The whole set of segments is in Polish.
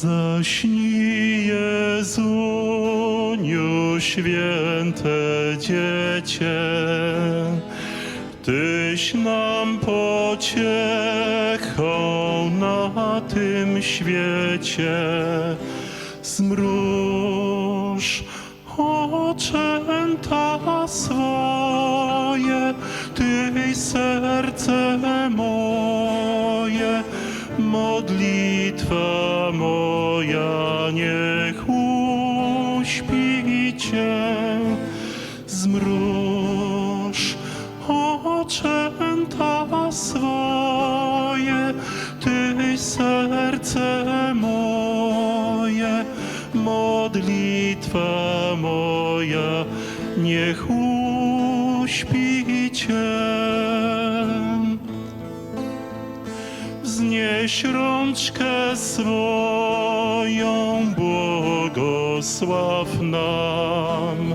Zaśnij Jezuniu, święte dziecię, Tyś nam pociechą na tym świecie. Zmruż oczęta swoje, Tyś serce moje, modlitwa moja niech uśpi Cię. Zmruż oczęta swoje, Tyś serce moje, modlitwa moja, niech uśpi Cię. Rączkę swoją, błogosław nam.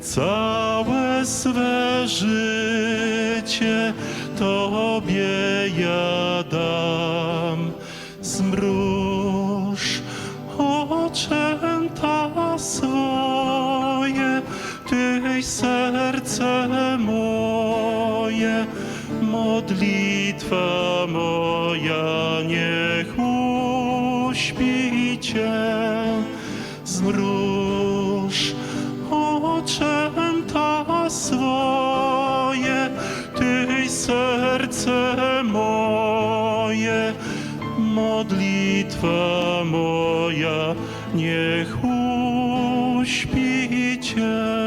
Całe swe życie Tobie ja dam. Zmruż oczęta swoje, Tyś serce moje, modlitwa moja niech cię. Zmruż oczęta swoje, ty serce moje, modlitwa moja niech uśpi cię.